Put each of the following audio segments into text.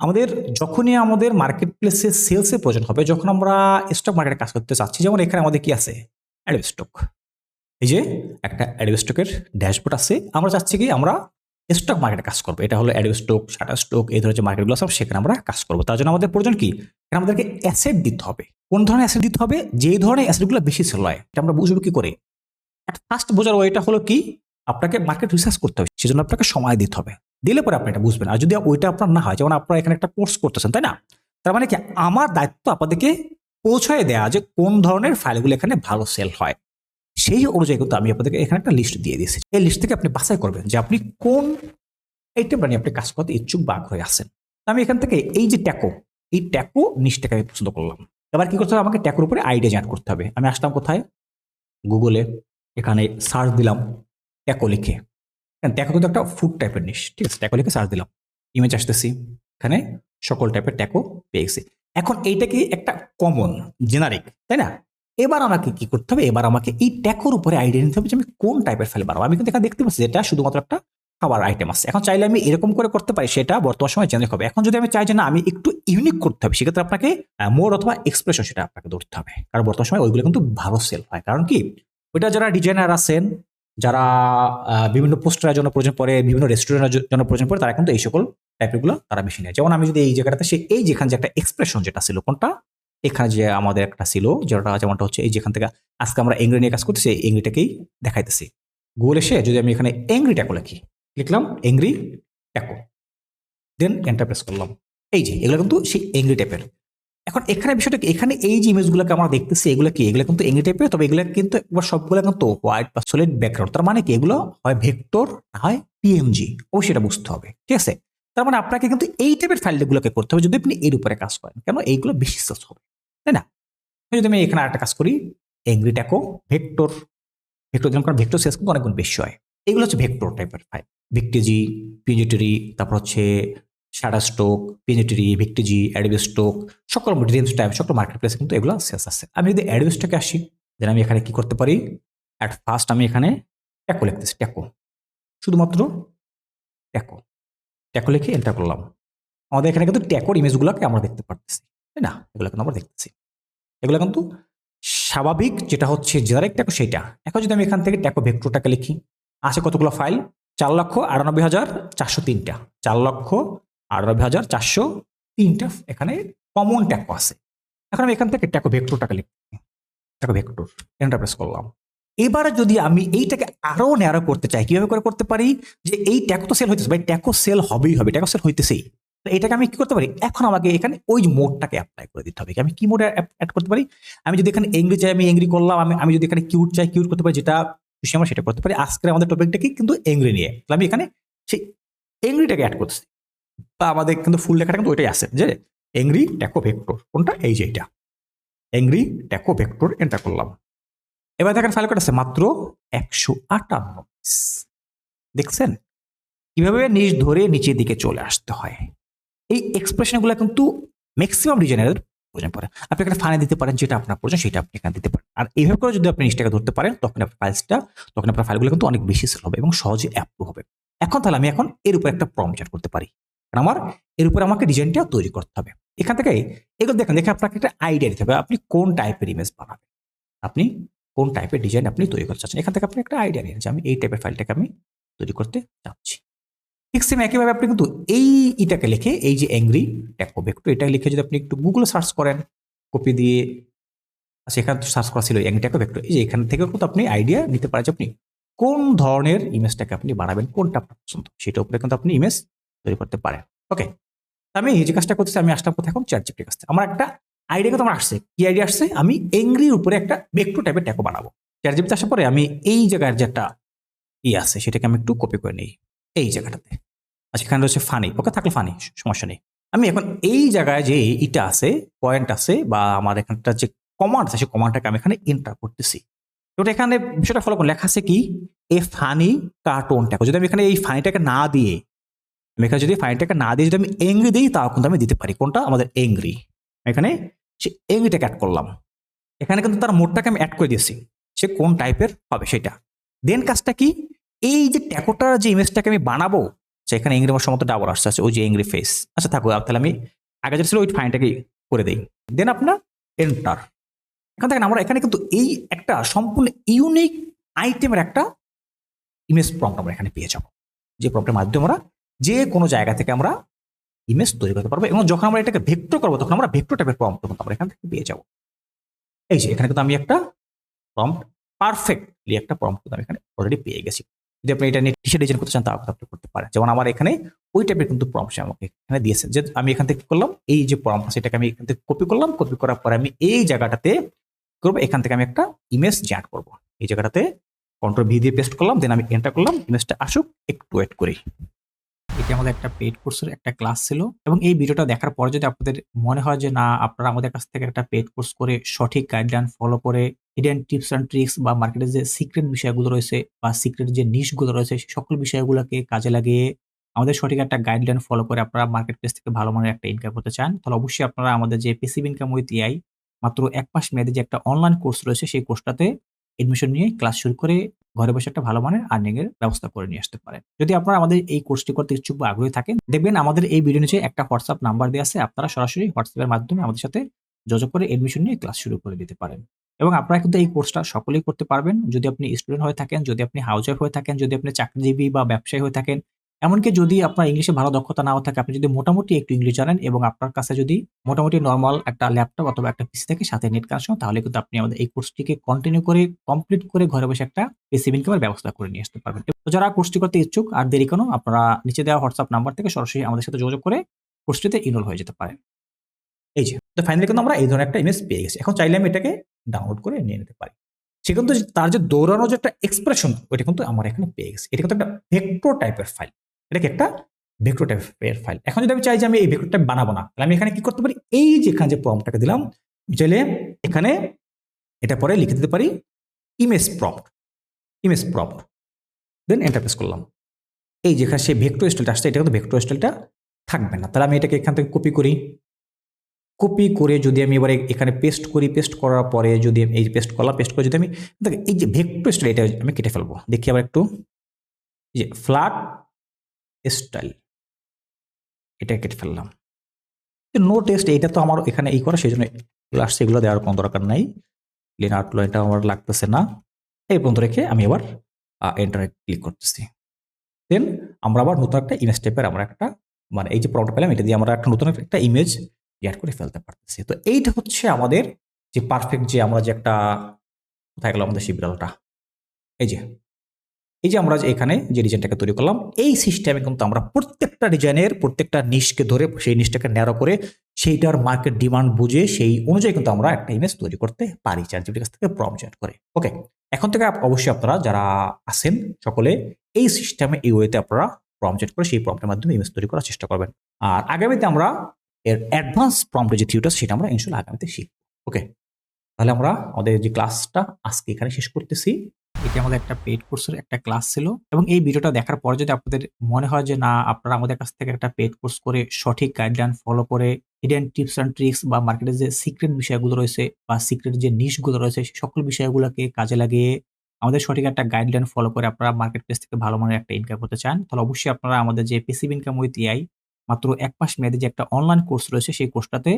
আমাদের যখনই আমাদের মার্কেট প্লেসে সেলসের প্রয়োজন হবে, যখন আমরা স্টক মার্কেটে কাজ করতে চাচ্ছি, যেমন এখানে আমাদের কি আছে? অ্যাডব স্টক এই যে একটা অ্যাডব স্টকের ড্যাশবোর্ড আছে, আমরা চাচ্ছি কি আমরা স্টক মার্কেটে কাজ করব। এটা হলো অ্যাডব স্টক শাটার স্টক এই ধরনের যে মার্কেটগুলো আছে সেখানে আমরা কাজ করব। তার জন্য আমাদের প্রয়োজন কি? এখানে আমাদেরকে অ্যাসেট দিতে হবে। কোন ধরনের অ্যাসেট দিতে হবে? যেই ধরনের অ্যাসেটগুলো বেশি সেল হয়, এটা আমরা বুঝব কি করে? ফার্স্ট বোঝার ওইটা হলো কি? আপনাকে মার্কেট রিসার্চ করতে হবে। সেজন্য আপনাকে সময় দিতে হবে। দিলে পরে আপনি এটা বুঝবেন। আর যদি ওইটা আপনার না হয়, যেমন আপনারা এখানে একটা কোর্স করতেছেন, তাই না? তার মানে কি, আমার দায়িত্ব আপনাদেরকে পৌঁছায় দেওয়া যে কোন ধরনের ফাইলগুলো এখানে ভালো সেল হয়। সেই অনুযায়ী কিন্তু আমি আপনাদেরকে এখানে একটা লিস্ট দিয়ে দিয়েছি। এই লিস্ট থেকে আপনি বাছাই করবেন যে আপনি কোন আইটেমটা নিয়ে আপনি কাজ করতে ইচ্ছুক বা হয়ে আসেন আমি এখান থেকে এই যে ট্যাকো এই ট্যাকো নিচটাকে আমি পছন্দ করলাম। এবার কি করতে হবে? আমাকে ট্যাকোর উপরে আইডিয়া জেনারেট করতে হবে। আমি আসলাম কোথায়? গুগলে এখানে সার্চ দিলাম ট্যাকো লিখে। ট্যাকো কিন্তু একটা ফুড টাইপের নিশ ঠিক আছে? ট্যাকো লিখে সার্চ দিলাম। ইমেজ আসতেছি, এখানে সকল টাইপের ট্যাকো পেয়ে এখন এইটা কি একটা কমন জেনারিক তাই না? এবার আমাকে কি করতে হবে? এবার আমাকে এই ট্যাকোর উপরে আইডিয়া নিতে হবে যে আমি কোন টাইপের ফাইল বানাবো। আমি কিন্তু এখানে দেখতে পাচ্ছি যেটা শুধুমাত্র একটা খাবার আইটেম আছে। এখন চাইলে আমি এরকম করে করতে পারি, সেটা বর্তমান সময় চেঞ্জ হবে। এখন যদি আমি চাই যে না, আমি একটু ইউনিক করতে হবে, সেক্ষেত্রে আপনাকে মোড অথবা এক্সপ্রেশন সেটা আপনাকে ধরতে হবে। কারণ বর্তমান সময় ওইগুলো কিন্তু ভালো সেল হয়। কারণ কি? ওইটা যারা ডিজাইনার আছেন যারা বিভিন্ন পোস্টারের জন্য প্রয়োজন পড়ে, বিভিন্ন রেস্টুরেন্টের জন্য প্রয়োজন পড়ে, তারা কিন্তু এই সকল টাইপেরগুলো তারা বেশি নেয়। যেমন আমি যদি এই জায়গাটাতে সে এই যেখানে যে একটা এক্সপ্রেশন যেটা ছিল, কোনটা? এখানে যে আমাদের একটা ছিল, যেটা যেমনটা হচ্ছে, এই যেখান থেকে আজকে আমরা এংরি নিয়ে কাজ করতেছি, এই এংরিটাকেই দেখাইতেছি। গুগল এসে যদি আমি এখানে এংরি ট্যাকো লিখি, লিখলাম এংরি ট্যাকো দেন এন্টারপ্রেস করলাম। এই যে, এগুলো কিন্তু সেই এংরি টাইপের এখন এখানে বিষয়টা কি? এখানে এই যে ইমেজগুলোকে আমরা দেখতেছি, এগুলো কি? এগুলো কিন্তু এংরি টাইপের তবে এগুলো কিন্তু একবার সবগুলো কিন্তু হোয়াইট বা সলিড ব্যাকগ্রাউন্ড তার মানে কি? এগুলো হয় ভেক্টর, না হয় পিএমজি অবশ্যই এটা বুঝতে হবে, ঠিক আছে? তার মানে আপনাকে কিন্তু এই টাইপের ফাইলগুলোকে করতে হবে যদি আপনি এর উপরে কাজ করেন। কেন? এইগুলো বেশি সেলস হবে, তাই না? যদি আমি এখানে আরেকটা কাজ করি এংরি ট্যাকো ভেক্টর ভেক্টর যেমন কারণ ভেক্টর সেলস কিন্তু অনেক গুণ বেশি হয়। এগুলো হচ্ছে ভেক্টর টাইপের ফাইল ভিক্টিজি পিজিটরি তারপর হচ্ছে শাডা স্টোক পিজিটরি ভিক্টিজি অ্যাডবে স্টোক সকল ড্রিমস টাইপ সকল মার্কেট প্লেসে কিন্তু এগুলো সেলস আছে। আমি যদি অ্যাডবে স্টকে আসি দেন আমি এখানে কি করতে পারি? অ্যাট ফার্স্ট আমি এখানে ট্যাকো লিখতেছি ট্যাকো শুধুমাত্র ট্যাকো ট্যাকো লিখে এন্টার করলাম। আমাদের এখানে কিন্তু ট্যাকোর ইমেজগুলোকে আমরা দেখতে পারতেছি, তাই না? এগুলো কিন্তু আমরা দেখতেছি। এগুলো কিন্তু স্বাভাবিক যেটা হচ্ছে জেনারেক ট্যাকো সেটা এখন যদি আমি এখান থেকে ট্যাকো ভেক্টরটাকে লিখি, আছে কতগুলো ফাইল চার লক্ষ আটানব্বই হাজার চারশো তিনটা। চার লক্ষ আটানব্বই হাজার চারশো তিনটা এখানে কমন ট্যাকো আছে। এখন আমি এখান থেকে ট্যাকো ভেক্টরটাকে লিখি। ট্যাকো ভেক্টর এন্টার করলাম। এবার যদি আমি এইটাকে আরও ন্যারো করতে চাই, কীভাবে করে করতে পারি? যে এই ট্যাকো তো সেল হইতেছে, ভাই ট্যাকো সেল হবেই হবে ট্যাকো সেল হইতেছেই। এটাকে আমি কি করতে পারি? এখন আমাকে এখানে ওই মোডটাকে অ্যাপ্লাই করে দিতে হবে। আমি কি মোডে অ্যাড করতে পারি? আমি যদি এখানে এংরি চাই, আমি এংরি করলাম, আমি আমি যদি এখানে কিউট চাই কিউট করতে পারি, যেটা খুশি আমার সেটা করতে পারি। আজকের আমাদের টপিকটা কি? কিন্তু এংরি নিয়ে। তাহলে আমি এখানে সেই এংরিটাকে অ্যাড করতেছি। বা আমাদের কিন্তু ফুল লেখাটা কিন্তু ওইটাই আছে যে এংরি ট্যাকো ভেক্টর কোনটা? এই যে এটা এংরি ট্যাকো ভেক্টর এন্টার করলাম। এবার দেখেন ফাইল কোড আছে মাত্র একশো আটান্ন। দেখছেন? কীভাবে নিচ ধরে নিচের দিকে চলে আসতে হয়? এই এক্সপ্রেশনগুলো কিন্তু ম্যাক্সিমাম ডিজাইনারের প্রয়োজন পড়ে। আপনি এখানে ফানে দিতে পারেন, যেটা আপনার প্রয়োজন, সেটা আপনি এখানে দিতে পারেন। আর এইভাবে করে যদি আপনি নিচটাকে ধরতে পারেন, তখন আপনার ফাইলসটা তখন আপনার ফাইলগুলো কিন্তু অনেক বেশি সেল হবে এবং সহজে অ্যাপ্রুভ হবে। এখন তাহলে আমি এখন এর উপর একটা প্রমচার করতে পারি। কারণ আমার এর উপর আমাকে ডিজাইনটা তৈরি করতে হবে। এখান থেকে এগুলো দেখেন, দেখে আপনাকে একটা আইডিয়া দিতে হবে আপনি কোন টাইপের ইমেজ বানাবেন। আপনি কোন টাইপের ডিজাইন আপনি তৈরি করতে চাচ্ছেন। এখান থেকে আপনি একটা আইডিয়া নিন যে আমি এই টাইপের ফাইলটাকে আমি তৈরি করতে চাচ্ছি। ঠিক সেম একইভাবে আপনি কিন্তু এই ইটাকে লিখে, এই যে অ্যাংরি ট্যাকো ভেক্টর এটা লিখে যদি আপনি একটু গুগলে সার্চ করেন কপি দিয়ে আচ্ছা এখানে সার্চ করা ছিল অ্যাংরি ট্যাকো ভেক্টর এই যে এখান থেকেও কিন্তু আপনি আইডিয়া নিতে পারেন আপনি কোন ধরনের ইমেজটাকে আপনি বানাবেন, কোনটা আপনার পছন্দ। সেটার উপরে কিন্তু আপনি ইমেজ তৈরি করতে পারেন ওকে আমি এই যে কাজটা করতেছি, আমি আসলাম কোথায় এখন? চ্যাট জিপিটির কাছে আমার একটা আইডিয়া কিন্তু আমার আসছে। কি আইডিয়া আসছে? আমি এংরির উপরে একটা ভেক্টর টাইপের ট্যাকো বানাবো। চ্যাট জিপিতে আসার পরে আমি এই জায়গার যে একটা ই আছে, সেটাকে আমি একটু কপি করে নিই এই জায়গাটাতে। আচ্ছা এখানে রয়েছে ফানি ওকে, থাকলে ফানি সমস্যা নেই। আমি এখন এই জায়গায় যে ইটা আছে পয়েন্ট আছে, বা আমার এখানটা যে কমান্ড আছে, সেই কমান্ডটাকে আমি এখানে এন্টার করতেছি। ওটা এখানে বিষয়টা ফলো করুন। লেখা আছে কি? এ ফানি কার্টুন ট্যাকো যদি আমি এখানে এই ফানিটাকে না দিয়ে আমি এখানে যদি ফানিটাকে না দিয়ে যদি আমি এংরি দিই তাও কিন্তু আমি দিতে পারি। কোনটা? আমাদের এংরি এখানে সে এংরিটাকে অ্যাড করলাম। এখানে কিন্তু তার মোডটাকে আমি অ্যাড করে দিয়েছি। সে কোন টাইপের হবে সেটা। দেন কাজটা কি? এই যে ট্যাকোটার যে ইমেজটাকে আমি বানাবো এখানে ইংরি আমার সম্ভবত ডাবল আসছে। আচ্ছা ওই যে এংরি ফেস আচ্ছা থাকুক তাহলে আমি আগে যেটা ছিল ওই ফাইনটাকে করে দিই। দেন আপনার এন্টার এখান থেকে আমরা, এখানে কিন্তু এই একটা সম্পূর্ণ ইউনিক আইটেমের একটা ইমেজ প্রম্পট আমরা এখানে পেয়ে যাব। যে প্রম্পটের মাধ্যমে আমরা যে কোনো জায়গা থেকে আমরা ইমেজ তৈরি করতে পারব এবং যখন আমরা এটাকে ভেক্টর করব, তখন আমরা ভেক্টর টাইপের প্রম্পট কিন্তু আমরা এখান থেকে পেয়ে যাব। এই যে, এখানে কিন্তু আমি একটা প্রম্পট পারফেক্টলি একটা প্রম্পট কিন্তু আমি এখানে অলরেডি পেয়ে গেছি। যদি আপনি এটা নিয়ে টি শার্ট ডিজাইন করতে চান তাও আপনি করতে পারেন। যেমন আমার এখানে ওই টাইপের কিন্তু প্রম্পট আমাকে এখানে দিয়েছে। যে আমি এখান থেকে করলাম, এই যে প্রম্পট সেটাকে আমি এখান থেকে কপি করলাম কপি করার পরে আমি এই জায়গাটাতে করব, এখান থেকে আমি একটা ইমেজ জ্যাট করব। এই জায়গাটাতে কন্ট্রোল ভি দিয়ে পেস্ট করলাম দেন আমি এন্টার করলাম ইমেজটা আসুক, একটু ওয়েট করি। আমাদের একটা পেড কোর্সের একটা ক্লাস ছিল এবং এই ভিডিওটা দেখার পর যদি আপনাদের মনে হয় যে, না, আপনারা আমাদের কাছ থেকে একটা পেড কোর্স করে সঠিক গাইডলাইন ফলো করে হিডেন টিপস অ্যান্ড ট্রিক্স বা মার্কেটের যে সিক্রেট বিষয়গুলো রয়েছে বা সিক্রেট যে নিশগুলো রয়েছে সেই সকল বিষয়গুলোকে কাজে লাগিয়ে আমাদের সঠিক একটা গাইডলাইন ফলো করে আপনারা মার্কেট প্লেস থেকে ভালো মানের একটা ইনকাম করতে চান, তাহলে অবশ্যই আপনারা আমাদের যে পেসিভ ইনকাম উইথ এআই মাত্র এক মাস মেয়াদে যে একটা অনলাইন কোর্স রয়েছে, সেই কোর্সটাতে এডমিশন নিয়ে ক্লাস শুরু করে ঘরে বসে একটা ভালো মানের আর্নিং এর ব্যবস্থা করে নিয়ে আসতে পারেন। যদি আপনারা আমাদের এই কোর্সটি করতে ইচ্ছুক বা আগ্রহী থাকেন, দেখবেন আমাদের এই ভিডিও নিচে একটা হোয়াটসঅ্যাপ নাম্বার দেওয়া আছে। আপনারা সরাসরি হোয়াটসঅ্যাপের মাধ্যমে আমাদের সাথে যোগাযোগ করে এডমিশন নিয়ে ক্লাস শুরু করে দিতে পারেন। এবং আপনারা কিন্তু এই কোর্সটা সকলেই করতে পারবেন। যদি আপনি স্টুডেন্ট হয়ে থাকেন, যদি আপনি হাউস ওয়াইফ হয়ে থাকেন, যদি আপনি চাকরিজীবী বা ব্যবসায়ী হয়ে থাকেন এমনকি যদি আপনার ইংলিশে ভালো দক্ষতা নাও থাকে, আপনি যদি মোটামুটি একটু ইংলিশ জানেন এবং আপনার কাছে যদি মোটামুটি নর্মাল একটা ল্যাপটপ অথবা একটা পিসি থেকে, সাথে নেট কানেকশন তাহলে কিন্তু আপনি আমাদের এই কোর্সটিকে কন্টিনিউ করে কমপ্লিট করে ঘরে বসে একটা পেসিভ ইনকামের ব্যবস্থা করে নিয়ে আসতে পারবেন। তো যারা কোর্সটি করতে ইচ্ছুক, আর দেরি কোনো, আপনারা নিচে দেওয়া হোয়াটসঅ্যাপ নাম্বার থেকে সরাসরি আমাদের সাথে যোগাযোগ করে কোর্সটিতে ইনরোল হয়ে যেতে পারেন। এই যে, তো ফাইনালি কিন্তু আমরা এই ধরনের একটা ইমেজ পেয়ে গেছি। এখন চাইলে আমি এটাকে ডাউনলোড করে নিয়ে নিতে পারি। সে কিন্তু তার যে দৌড়ানোর যে একটা এক্সপ্রেশন ওইটা কিন্তু আমার এখানে পেয়ে গেছে। এটা কিন্তু একটা ভেক্টর টাইপের ফাইল এটাকে একটা ভেক্টর টাইপের ফাইল এখন যদি আমি চাই যে আমি এই ভেক্টর টাইপ বানাবো না, তাহলে আমি এখানে কি করতে পারি? এই যে এখানে যে প্রম্পটটাকে দিলাম চাইলে এখানে এটা পরে লিখে দিতে পারি ইমেজ প্রম্পট ইমেজ প্রম্পট দেন এন্টারপ্রেস করলাম। এই যেখানে সেই ভেক্টর স্টাইলটা আসছে, এটা কিন্তু ভেক্টর স্টাইলটা থাকবে না। তাহলে আমি এটাকে এখান থেকে কপি করি। কপি করে যদি আমি এবারে এখানে পেস্ট করি পেস্ট করার পরে যদি আমি এই পেস্ট করলাম পেস্ট করে যদি আমি, দেখ এই যে ভেক্টর স্টাইল এটা আমি কেটে ফেলব। দেখি আবার একটু। যে ফ্ল্যাট স্টাইল এটা কেটে ফেললাম। নো টেস্ট এটা তো আমার এখানে এই করা সেই জন্য আসছে এগুলো দেওয়ার কোনো দরকার নাই। লিন আউট লাইনটা আমার লাগতেছে না। এই পর্যন্ত রেখে আমি আবার এন্টারে ক্লিক করতেছি। দেন আমরা আবার নতুন একটা ইমেজ টাইপের আমরা একটা মানে এই যে প্রবলেম পেলাম, এটা দিয়ে আমরা একটা নতুন একটা ইমেজ অ্যাড করে ফেলতে পারতেছি। তো এইটা হচ্ছে আমাদের যে পারফেক্ট যে আমরা যে একটা, কোথায় গেল আমাদের শিবিরালটা এই যে এই যে আমরা এখানে যে ডিজাইনটাকে তৈরি করলাম, এই সিস্টেমে কিন্তু আমরা প্রত্যেকটা ডিজাইনের প্রত্যেকটা নিশকে ধরে সেই নিশটাকে ন্যারো করে সেইটার মার্কেট ডিমান্ড বুঝে সেই অনুযায়ী কিন্তু আমরা একটা ইমেজ তৈরি করতে পারি চার জিবির কাছ থেকে প্রম জয়েন করে। ওকে এখন থেকে অবশ্যই আপনারা যারা আছেন সকলে এই সিস্টেমে এই ওয়েতে আপনারা প্রম জেট করে সেই প্রম্পটের মাধ্যমে ইমেজ তৈরি করার চেষ্টা করবেন। আর আগামীতে আমরা এর অ্যাডভান্স প্রম্পটের যে থিওটা সেটা আমরা ইনশাল্লাহ আগামীতে শিখব। ওকে তাহলে আমরা আমাদের যে ক্লাসটা আজকে এখানে শেষ করতেছি। এটি আমাদের একটা পেড কোর্সের একটা ক্লাস ছিল এবং এই ভিডিওটা দেখার পর যদি আপনাদের মনে হয় যে না, আপনারা আমাদের কাছ থেকে একটা পেড কোর্স করে সঠিক গাইডলাইন ফলো করে হিডেন টিপস অ্যান্ড ট্রিক্স বা মার্কেটের যে সিক্রেট বিষয়গুলো রয়েছে বা সিক্রেট যে নিশগুলো রয়েছে সেই সকল বিষয়গুলোকে কাজে লাগিয়ে আমাদের সঠিক একটা গাইডলাইন ফলো করে আপনারা মার্কেট প্লেস থেকে ভালো মানের একটা ইনকাম করতে চান, তাহলে অবশ্যই আপনারা আমাদের যে পেসিভ ইনকাম উইথ এআই মাত্র এক মাস মেয়াদে যে একটা অনলাইন কোর্স রয়েছে, সেই কোর্সটাতে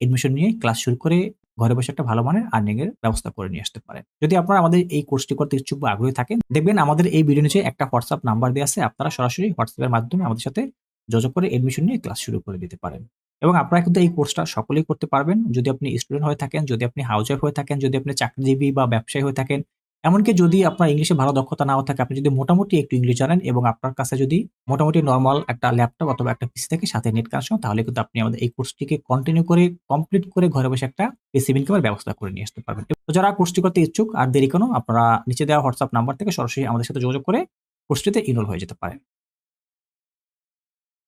এডমিশন নিয়ে ক্লাস শুরু করে ঘরে বসে একটা ভালো মানের আর্নিং এর ব্যবস্থা করে নিয়ে আসতে পারেন। যদি আপনারা আমাদের এই কোর্সটি করতে ইচ্ছুক বা আগ্রহী থাকেন, দেখবেন আমাদের এই ভিডিও নিচে একটা হোয়াটসঅ্যাপ নাম্বার দেওয়া আছে। আপনারা সরাসরি হোয়াটসঅ্যাপের মাধ্যমে আমাদের সাথে যোগাযোগ করে এডমিশন নিয়ে ক্লাস শুরু করে দিতে পারেন। এবং আপনারা কিন্তু এই কোর্সটা সকলেই করতে পারবেন। যদি আপনি স্টুডেন্ট হয়ে থাকেন, যদি আপনি হাউস ওয়াইফ হয়ে থাকেন, যদি আপনি চাকরিজীবী বা ব্যবসায়ী হয়ে থাকেন এমনকি যদি আপনার ইংলিশে ভালো দক্ষতা নাও থাকে, আপনি যদি মোটামুটি একটু ইংলিশ জানেন এবং আপনার কাছে যদি মোটামুটি নর্মাল একটা ল্যাপটপ অথবা একটা পিসি থাকে সাথে নেট কানেকশন তাহলে কিন্তু আপনি আমাদের এই কোর্সটিকে কন্টিনিউ করে কমপ্লিট করে ঘরে বসে একটা পেসিভ ইনকামের ব্যবস্থা করে নিয়ে আসতে পারবেন। তো যারা কোর্সটি করতে ইচ্ছুক আর দেরি কোনো, আপনারা নিচে দেওয়া হোয়াটসঅ্যাপ নাম্বার থেকে সরাসরি আমাদের সাথে যোগাযোগ করে কোর্সটিতে ইনরোল হয়ে যেতে পারেন।